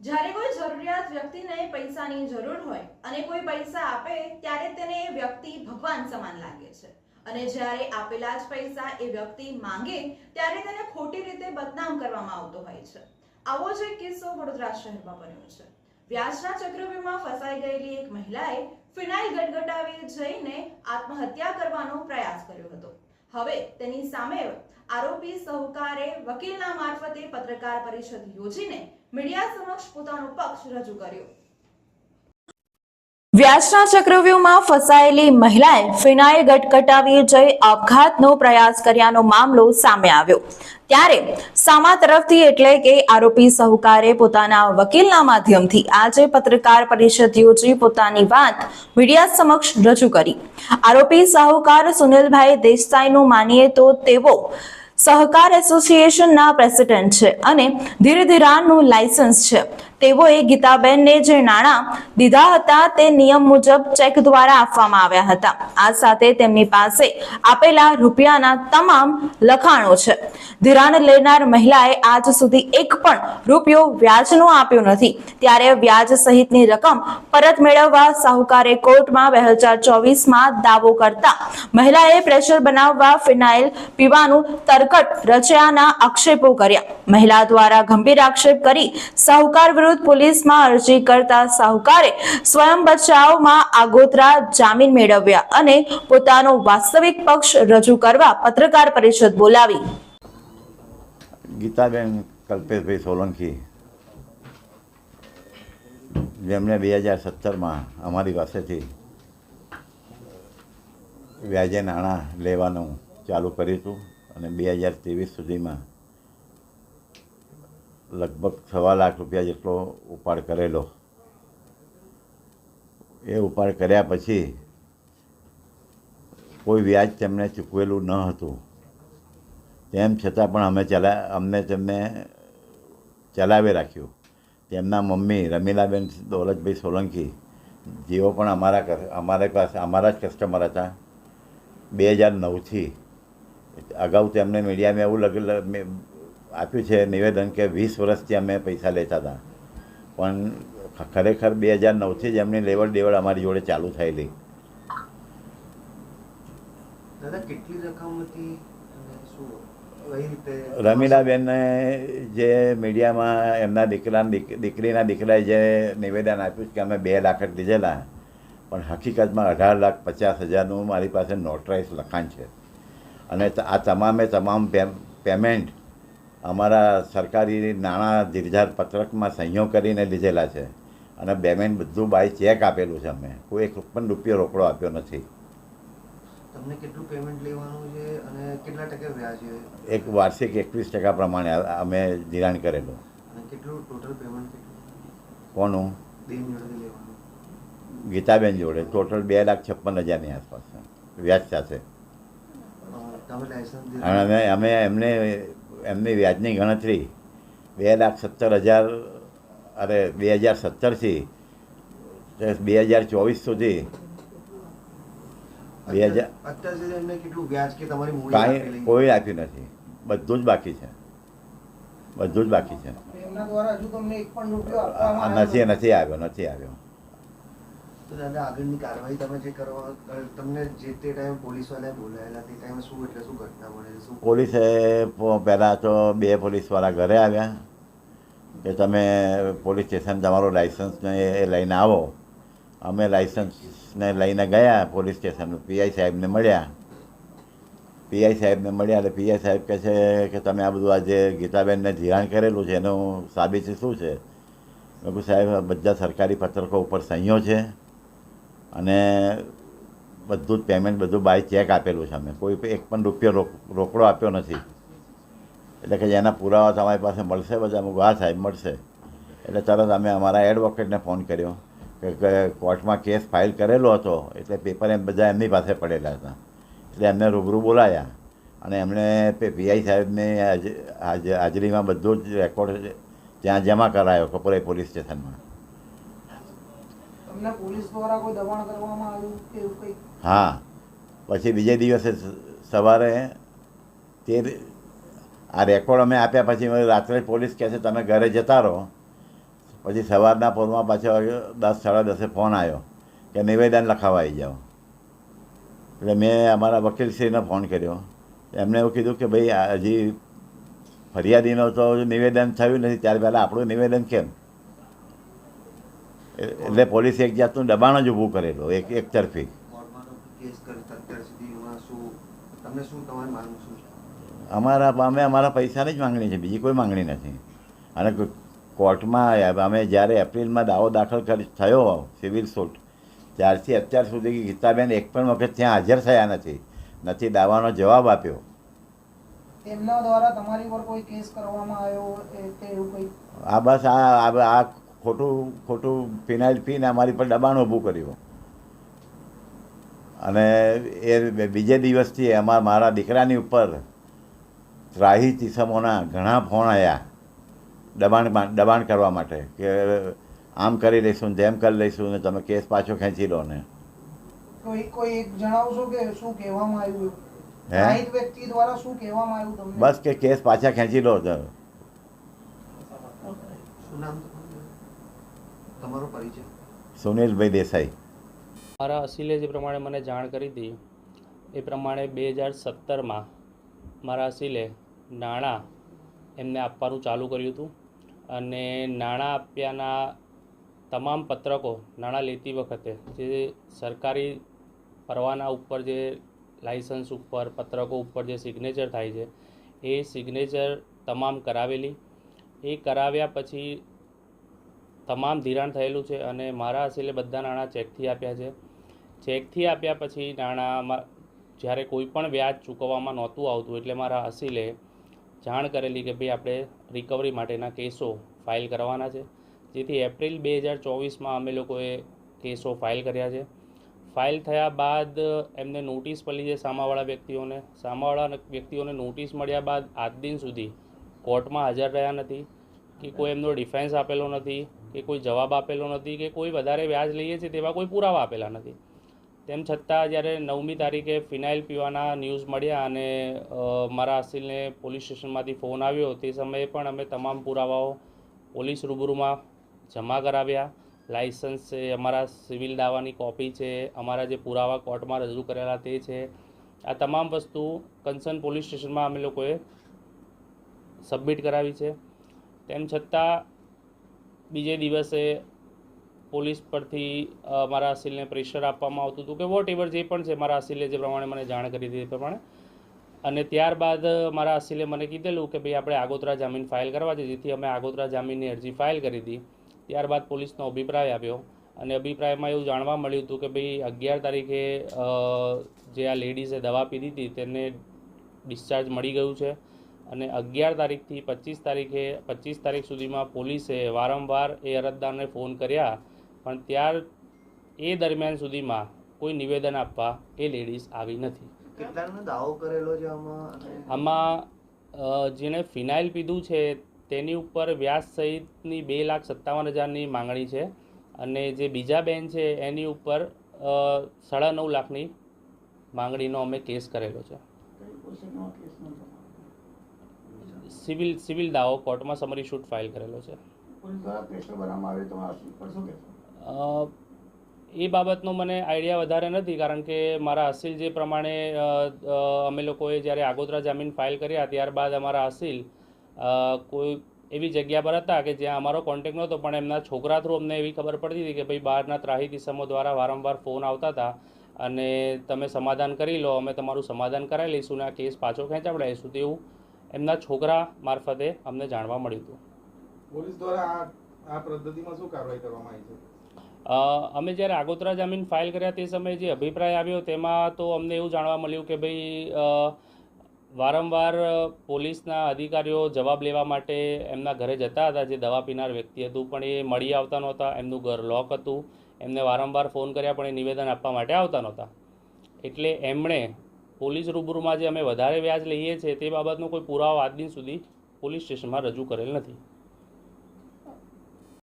જ્યારે કોઈ જરૂરિયાત વ્યક્તિને પૈસાની જરૂર હોય અને કોઈ પૈસા આપે, ત્યારે તેને એ વ્યક્તિ ભગવાન સમાન લાગે છે. અને જ્યારે આપેલા જ પૈસા એ વ્યક્તિ માંગે, ત્યારે તેને ખોટી રીતે બદનામ કરવામાં આવતો હોય છે. આવો જ એક કિસ્સો વડોદરા શહેરમાં બન્યો છે. વ્યાજના ચક્રવ્યૂહમાં ફસાઈ ગયેલી એક મહિલાએ ફિનાઇલ ગટગટાવી જઈને આત્મહત્યા કરવાનો પ્રયાસ કર્યો હતો. હવે તેની સામે આરોપી સહકારે વકીલના મારફતે પત્રકાર પરિષદ યોજીને મીડિયા સમક્ષ પોતાનો પક્ષ રજૂ કર્યો. વ્યાજના ચક્રવ્યૂહમાં ફસાયેલી મહિલાએ ફિનાઇલ ગટગટાવી જઈ આપઘાતનો પ્રયાસ કર્યાનો મામલો સામે આવ્યો. ત્યારે સામા તરફથી એટલે કે આરોપી સહકારે પોતાના વકીલના માધ્યમથી આજે પત્રકાર પરિષદ યોજી પોતાની વાત મીડિયા સમક્ષ રજૂ કરી. આરોપી સાહુકાર સુનિલભાઈ દેસાઈનું માનીએ તો તેઓ સહકાર એસોસિએશનના પ્રેસિડેન્ટ છે અને ધીરે ધીરાનું લાયસન્સ છે. તેઓએ ગીતાબેનને જે નાણાં દીધા હતા તે નિયમ મુજબ ચેક દ્વારા આપવામાં આવ્યા હતા. આ સાથે તેમની પાસે આપેલા રૂપિયાના તમામ લખાણો છે. ધિરાણ લેનાર મહિલાએ આજ સુધી એક પણ રૂપિયો વ્યાજનો આપ્યો નથી. ત્યારે વ્યાજ સહિતની રકમ પરત મેળવવા સાહુકારે કોર્ટમાં બે હજાર ચોવીસમાં દાવો કરતા મહિલાએ પ્રેશર બનાવવા ફિનાઇલ પીવાનું તરકટ રચ્યાના આક્ષેપો કર્યા. મહિલા દ્વારા ગંભીર આક્ષેપ કરી સાહુકાર પોલીસમાં અરજી કરતા સાહુકારે સ્વયં બચાવમાં આગોતરા જામીન મેળવ્યા અને પોતાનો વાસ્તવિક પક્ષ રજૂ કરવા પત્રકાર પરિષદ બોલાવી. ગીતાબેન કલ્પેશભાઈ સોલંકી, જેમણે બે હજાર સત્તરમાં અમારી પાસેથી વ્યાજે નાણાં લેવાનું ચાલુ કર્યું હતું અને બે હજાર ત્રેવીસ સુધીમાં લગભગ સવા લાખ રૂપિયા જેટલો ઉપાડ કરેલો. એ ઉપાડ કર્યા પછી કોઈ વ્યાજ તેમને ચૂકવેલું ન હતું. તેમ છતાં પણ અમે ચલા, અમને તેમને ચલાવી રાખ્યું. તેમના મમ્મી રમીલાબેન દોલતભાઈ સોલંકી, જેઓ પણ અમારા અમારા પાસે અમારા જ કસ્ટમર હતા, બે હજાર નવથી અગાઉ તેમને મીડિયામાં એવું લગ આપ્યું છે નિવેદન કે વીસ વર્ષથી અમે પૈસા લેતા હતા. પણ ખરેખર બે હજાર નવથી જ એમની લેવડ દેવડ અમારી જોડે ચાલુ થયેલી. રમીલાબેનને જે મીડિયામાં એમના દીકરા દીકરીના દીકરાએ જે નિવેદન આપ્યું કે અમે બે લાખ જ લીધેલા પણ હકીકતમાં અઢાર લાખ પચાસ હજારનું મારી પાસે નોટરાઇઝ લખાણ છે. અને આ તમામે તમામ પેમેન્ટ અમારા સરકારી નાણાં ધીરજાર પત્રકમાં સહીઓ કરીને લીધેલા છે. અને પેમેન્ટ બધું બાય ચેક આપેલું છે અમે કોઈ એક પણ રૂપિયો રોકડો આપ્યો નથી. તમને કેટલું પેમેન્ટ લેવાનું છે અને કેટલા ટકા વ્યાજ છે? એક વાર્ષિક એકવીસ ટકા પ્રમાણે અમે ધિરાણ કરેલું. અને કેટલું ટોટલ પેમેન્ટ કોનું? ગીતાબેન જોડે. ટોટલ બે લાખ છપ્પન હજારની આસપાસ વ્યાજ સાથે. અમે એમને એમની વ્યાજની ગણતરી બે લાખ સત્તર હજાર અરે બે હજાર સત્તરથી બે હજાર ચોવીસ સુધી બે હજાર અત્યાર સુધી એમને કેટલું વ્યાજ કે તમારી મૂડી કાંઈ? કોઈ આપ્યું નથી. બધું જ બાકી છે. બધું જ બાકી છે. એમના દ્વારા હજુ તમને એક પણ રૂપિયો આ આપવામાં નથી. નથી આવ્યો નથી આવ્યો. તો દાદા, આગળની કાર્યવાહી તમે જે કરવા તમને જે તે ટાઈમે પોલીસ વાળાએ બોલાયેલા તે ટાઈમે શું એટલે શું ઘટના બને શું પોલીસે પહેલાં તો બે પોલીસવાળા ઘરે આવ્યા. કે તમે પોલીસ સ્ટેશન તમારું લાઇસન્સને એ લઈને આવો. અમે લાઇસન્સને લઈને ગયા, પોલીસ સ્ટેશન પીઆઈ સાહેબને મળ્યા. પીઆઈ સાહેબને મળ્યા એટલે પીઆઈ સાહેબ કહે છે કે તમે આ બધું આજે ગીતાબેનને ધિરાણ કરેલું છે, એનું સાબિતી શું છે? મેં સાહેબ બધા સરકારી પત્રકો ઉપર સહીઓ છે. અને બધું જ પેમેન્ટ બધું બાય ચેક આપેલું છે અમે. કોઈ એક પણ રૂપિયો રોક, રોકડો આપ્યો નથી. એટલે કે એના પુરાવા તમારી પાસે મળશે બધા? અમુક હા સાહેબ, મળશે. એટલે તરત અમે અમારા એડવોકેટને ફોન કર્યો કે કોર્ટમાં કેસ ફાઇલ કરેલો હતો. એટલે પેપર એમ બધા એમની પાસે પડેલા હતા. એટલે એમને રૂબરૂ બોલાયા. અને એમણે પીઆઈ સાહેબની હાજ- હાજ- હાજરીમાં બધું જ રેકોર્ડ ત્યાં જમા કરાયો કપોરે પોલીસ સ્ટેશનમાં તમને પોલીસ દ્વારા કોઈ દબાણ કરવામાં આવ્યું કે એવું કંઈ હા. પછી બીજે દિવસે સવારે તે આ રેકોર્ડ અમે આપ્યા પછી રાત્રે પોલીસ કહે છે, તમે ઘરે જતા રહો. પછી સવારના પોરમાં પાછો દસ, સાડા દસે ફોન આવ્યો કે નિવેદન લખાવા આવી જાઓ. એટલે મેં અમારા વકીલશ્રીને ફોન કર્યો. એમણે એવું કીધું કે ભાઈ હજી ફરિયાદીનો તો નિવેદન થયું નથી, ત્યાર પહેલાં આપણું નિવેદન કેમ? એટલે પોલીસે એક જાતનું દબાણ જ ઊભું કરેલું એક એક તરફી. તમને અમારા અમે અમારા પૈસાની જ માંગણી છે બીજી કોઈ માંગણી નથી. અને કોર્ટમાં અમે જ્યારે એપ્રિલમાં દાવો દાખલ થયો સિવિલ સૂટ ત્યારથી અત્યાર સુધી ગીતાબેન એક પણ વખત ત્યાં હાજર થયા નથી નથી દાવાનો જવાબ આપ્યો. એમના દ્વારા તમારી પર કોઈ કેસ કરવામાં આવ્યો તે એવું કંઈ આ બસ આ આ ખોટું ખોટું ફિનાઇલ પીને અમારી પર દબાણ ઊભું કર્યું. અને એ બીજે દિવસથી એમાં મારા દીકરાની ઉપર ત્રાહી ચિસમોના ઘણા ફોન આવ્યા દબાણ દબાણ કરવા માટે કે આમ કરી લઈશું જેમ કરી લઈશું ને તમે કેસ પાછો ખેંચી લો ને. કોઈ કોઈ એક જણાવશો કે શું કહેવામાં આવ્યું? હે? વ્યક્તિ દ્વારા શું કહેવામાં આવ્યું તમને? બસ કે કેસ પાછા ખેંચી લો તો. શું નામ? તમારું? પરિચય સુનિલભાઈ દેસાઈ મારા અસીલે જે પ્રમાણે મને જાણ કરી હતી એ પ્રમાણે બે હજાર સત્તરમાં મારા અસીલે નાણાં એમને આપવાનું ચાલુ કર્યું હતું અને નાણાં આપ્યાના તમામ પત્રકો નાણાં લેતી વખતે જે સરકારી પરવાના ઉપર જે લાઇસન્સ ઉપર પત્રકો ઉપર જે સિગ્નેચર થાય છે એ સિગ્નેચર તમામ કરાવેલી એ કરાવ્યા પછી તમામ ધિરાણ થયેલું છે અને મારા અસીલે બધા નાણાં ચેકથી આપ્યા છે. ચેકથી આપ્યા પછી નાણાંમાં જ્યારે કોઈ પણ વ્યાજ ચૂકવવામાં નહોતું આવતું એટલે મારા અસીલે જાણ કરેલી કે ભાઈ આપણે રિકવરી માટેના કેસો ફાઇલ કરવાના છે. જેથી એપ્રિલ બે હજાર ચોવીસમાં અમે લોકોએ કેસો ફાઇલ કર્યા છે. ફાઇલ થયા બાદ એમને નોટિસ પડી છે સામાવાળા વ્યક્તિઓને. સામાવાળા વ્યક્તિઓને નોટિસ મળ્યા બાદ આજ દિન સુધી કોર્ટમાં હાજર રહ્યા નથી કે કોઈ એમનો ડિફેન્સ આપેલો નથી. કે કોઈ જવાબ આપેલો નથી કે કોઈ વધારે વ્યાજ લઈએ છીએ તેવા કોઈ પુરાવા આપેલા નથી. તેમ છતાં જ્યારે નવમી તારીખે ફિનાઇલ પીવાના ન્યૂઝ મળ્યા અને મારા અસીલને પોલીસ સ્ટેશનમાંથી ફોન આવ્યો, તે સમયે પણ અમે તમામ પુરાવાઓ પોલીસ રૂબરૂમાં જમા કરાવ્યા. લાઇસન્સ છે અમારા સિવિલ દાવાની કોપી છે, અમારા જે પુરાવા કોર્ટમાં રજૂ કરેલા તે છે. આ તમામ વસ્તુ કન્સર્ન પોલીસ સ્ટેશનમાં અમે લોકોએ સબમિટ કરાવી છે. તેમ છતાં બીજે દિવસે પોલીસ પરથી મારા અસીલને પ્રેશર આપવામાં આવતું હતું કે વોટ એવર જે પણ છે, મારા અસીલે જે પ્રમાણે મને જાણ કરી હતી એ પ્રમાણે. અને ત્યારબાદ મારા અસીલે મને કીધેલું કે ભાઈ આપણે આગોતરા જામીન ફાઇલ કરવા છે, જેથી અમે આગોતરા જામીનની અરજી ફાઇલ કરી હતી. ત્યારબાદ પોલીસનો અભિપ્રાય આવ્યો અને અભિપ્રાયમાં એવું જાણવા મળ્યું હતું કે ભાઈ અગિયાર તારીખે જે આ લેડીઝે દવા પીધી હતી તેને ડિસ્ચાર્જ મળી ગયું છે. અને અગિયાર તારીખથી પચીસ તારીખે પચીસ તારીખ સુધીમાં પોલીસે વારંવાર એ અરજદારને ફોન કર્યા પણ ત્યાર એ દરમિયાન સુધીમાં કોઈ નિવેદન આપવા એ લેડીઝ આવી નથી. દાવો કરેલો છે આમાં? અને આમાં અ, જેણે ફિનાઇલ પીધું છે તેની ઉપર વ્યાજ સહિતની બે લાખ સત્તાવન હજારની માંગણી છે અને જે બીજા બેન છે એની ઉપર સાડા નવ લાખની માંગણીનો અમે કેસ કરેલો છે. સિવિલ સિવિલ દાવો કોર્ટમાં સમરી શૂટ ફાઇલ કરેલો છે. એ બાબતનો મને આઈડિયા વધારે નથી કારણ કે મારા અસીલ જે પ્રમાણે અમે લોકોએ જ્યારે આગોતરા જામીન ફાઇલ કર્યા ત્યારબાદ અમારા અસીલ કોઈ એવી જગ્યા પર હતા કે જ્યાં અમારો કોન્ટેક્ટ નહોતો પણ એમના છોકરા થ્રુ અમને એવી ખબર પડતી હતી કે ભાઈ બહારના ત્રાહી કિસ્સામો દ્વારા વારંવાર ફોન આવતા હતા અને તમે સમાધાન કરી લો અમે તમારું સમાધાન કરાવી લઈશું ને આ કેસ પાછો ખેંચાવડાવીશું તેવું એમના છોકરા મારફતે અમને જાણવા મળ્યું હતું. પોલીસ દ્વારા આ પદ્ધતિમાં શું કાર્યવાહી કરવામાં આવી છે? અમે જ્યારે આગોતરા જામીન ફાઇલ કર્યા તે સમયે જે અભિપ્રાય આવ્યો તેમાં તો અમને એવું જાણવા મળ્યું કે ભાઈ વારંવાર પોલીસના અધિકારીઓ જવાબ લેવા માટે એમના ઘરે જતા હતા જે દવા પીનાર વ્યક્તિ હતું પણ એ મળી આવતા નહોતા એમનું ઘર લોક હતું એમને વારંવાર ફોન કર્યા પણ એ નિવેદન આપવા માટે આવતા નહોતા. એટલે એમણે પોલીસ રૂબરૂમાં જે અમે વધારે વ્યાજ લઈએ છીએ તે બાબતનો કોઈ પુરાવો આજ દિન સુધી પોલીસ સ્ટેશનમાં રજૂ કરેલ નથી.